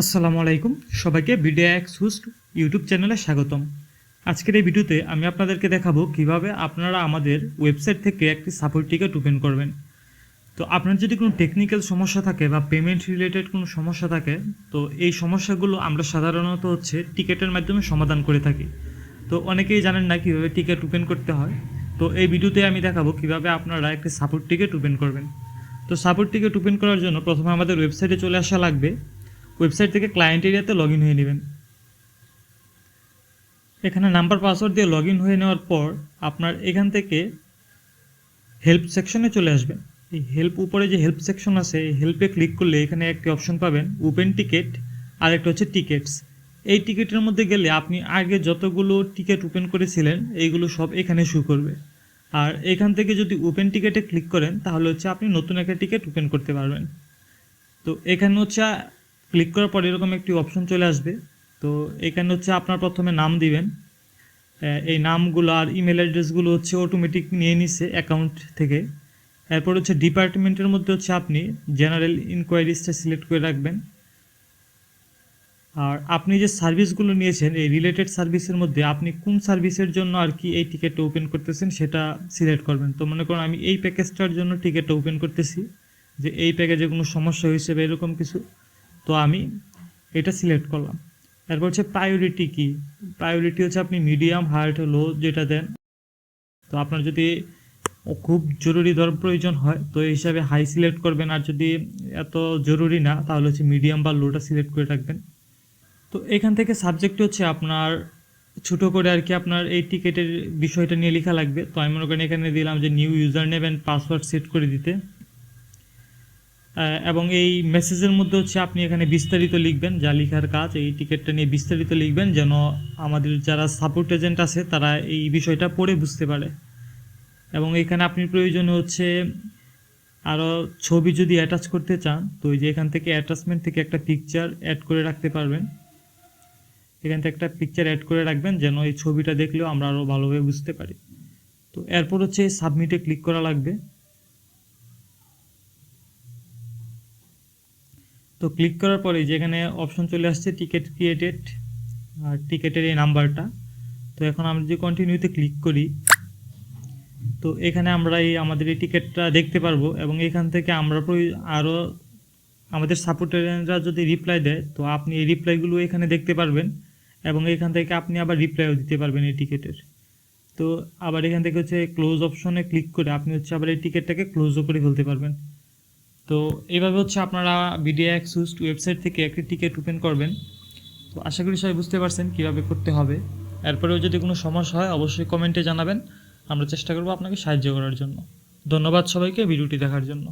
আসসালামু আলাইকুম। সবাইকে ভিডিও এক্স হুস্ট ইউটিউব চ্যানেলে স্বাগতম। আজকের এই ভিডিওতে আমি আপনাদেরকে দেখাবো কীভাবে আপনারা আমাদের ওয়েবসাইট থেকে একটি সাপোর্ট টিকেট ওপেন করবেন। তো আপনার যদি কোনো টেকনিক্যাল সমস্যা থাকে বা পেমেন্ট রিলেটেড কোনো সমস্যা থাকে, তো এই সমস্যাগুলো আমরা সাধারণত হচ্ছে টিকেটের মাধ্যমে সমাধান করে থাকি। তো অনেকেই জানেন না কীভাবে টিকিট ওপেন করতে হয়। তো এই ভিডিওতে আমি দেখাবো কীভাবে আপনারা একটি সাপোর্ট টিকিট ওপেন করবেন। তো সাপোর্ট টিকিট ওপেন করার জন্য প্রথমে আমাদের ওয়েবসাইটে চলে আসা লাগবে। ওয়েবসাইট থেকে ক্লায়েন্ট এরিয়াতে লগ হয়ে নেবেন। এখানে নাম্বার পাসওয়ার্ড দিয়ে লগ হয়ে নেওয়ার পর আপনার এখান থেকে হেল্প সেকশনে চলে আসবেন। এই হেল্প উপরে যে হেল্প সেকশন আছে, এই হেল্পে ক্লিক করলে এখানে একটি অপশন পাবেন ওপেন টিকেট আর একটা হচ্ছে টিকিটস এই টিকিটের মধ্যে গেলে আপনি আগে যতগুলো টিকিট ওপেন করেছিলেন, এইগুলো সব এখানে শু করবে। আর এখান থেকে যদি ওপেন টিকেটে ক্লিক করেন, তাহলে হচ্ছে আপনি নতুন একটা টিকিট ওপেন করতে পারবেন। তো এখানে হচ্ছে ক্লিক করার পর এরকম একটি অপশন চলে আসবে। তো এখানে হচ্ছে আপনার প্রথমে নাম দিবেন। এই নামগুলো আর ইমেল অ্যাড্রেসগুলো হচ্ছে অটোমেটিক নিয়ে নিছে অ্যাকাউন্ট থেকে। এরপর হচ্ছে ডিপার্টমেন্টের মধ্যে হচ্ছে আপনি জেনারেল ইনকোয়ারিজটা সিলেক্ট করে রাখবেন। আর আপনি যে সার্ভিসগুলো নিয়েছেন, এই রিলেটেড সার্ভিসের মধ্যে আপনি কোন সার্ভিসের জন্য আর কি এই টিকিটটা ওপেন করতেছেন সেটা সিলেক্ট করবেন। তো মনে করুন আমি এই প্যাকেজটার জন্য টিকিটটা ওপেন করতেছি, যে এই প্যাকেজে কোনো সমস্যা হয়েছে বা এরকম কিছু। তো আমি এটা সিলেক্ট করলাম। এরপর হচ্ছে প্রায়োরিটি কি? প্রায়োরিটি হচ্ছে আপনি মিডিয়াম হার্ড লো যেটা দেন। তো আপনার যদি খুব জরুরি দর প্রয়োজন হয়, তো এই হিসাবে হাই সিলেক্ট করবেন। আর যদি এত জরুরি না, তাহলে হচ্ছে মিডিয়াম বা লোটা সিলেক্ট করে রাখবেন। তো এখান থেকে সাবজেক্ট হচ্ছে আপনার ছোটো করে আর কি আপনার এই টিকেটের বিষয়টা নিয়ে লেখা লাগবে। তো আমি মনে করেন এখানে দিলাম যে new user and password set করে দিতে। এবং এই মেসেজের মধ্যে হচ্ছে আপনি এখানে বিস্তারিত লিখবেন, যা লেখার কাজ, এই টিকিটটা নিয়ে বিস্তারিত লিখবেন, যেন আমাদের যারা সাপোর্ট এজেন্ট আছে, তারা এই বিষয়টা পড়ে বুঝতে পারে। এবং এখানে আপনি প্রয়োজন হচ্ছে আরও ছবি যদি অ্যাটাচ করতে চান, তো ওই যে এখান থেকে অ্যাটাচমেন্ট থেকে একটা পিকচার অ্যাড করে রাখতে পারবেন। এখান থেকে একটা পিকচার অ্যাড করে রাখবেন, যেন এই ছবিটা দেখলেও আমরা আরও ভালোভাবে বুঝতে পারি। তো এরপর হচ্ছে সাবমিটে ক্লিক করা লাগবে। তো ক্লিক করার পরে যেখানে অপশন চলে আসছে টিকিট ক্রিয়েটেড আর টিকিটের এই নাম্বারটা তো এখন আমরা যদি কন্টিনিউতে ক্লিক করি, তো এখানে আমরা এই আমাদের এই টিকিটটা দেখতে পারব এবং এখান থেকে আমরা আরও আমাদের সাপোর্টাররা যদি রিপ্লাই দেয়, তো আপনি এই রিপ্লাইগুলো এখানে দেখতে পারবেন এবং এখান থেকে আপনি আবার রিপ্লাইও দিতে পারবেন এই টিকিটের তো আবার এখান থেকে হচ্ছে ক্লোজ অপশনে ক্লিক করে আপনি হচ্ছে আবার এই টিকিটটাকে ক্লোজও করে ফেলতে পারবেন। তো এইভাবে হচ্ছে আপনারা বিডিএক্স ওয়েবসাইট থেকে একটি টিকিট ওপেন করবেন। তো আশা করি সবাই বুঝতে পারছেন কীভাবে করতে হবে। এরপরেও যদি কোনো সমস্যা হয়, অবশ্যই কমেন্টে জানাবেন। আমরা চেষ্টা করব আপনাকে সাহায্য করার জন্য। ধন্যবাদ সবাইকে ভিডিওটি দেখার জন্য।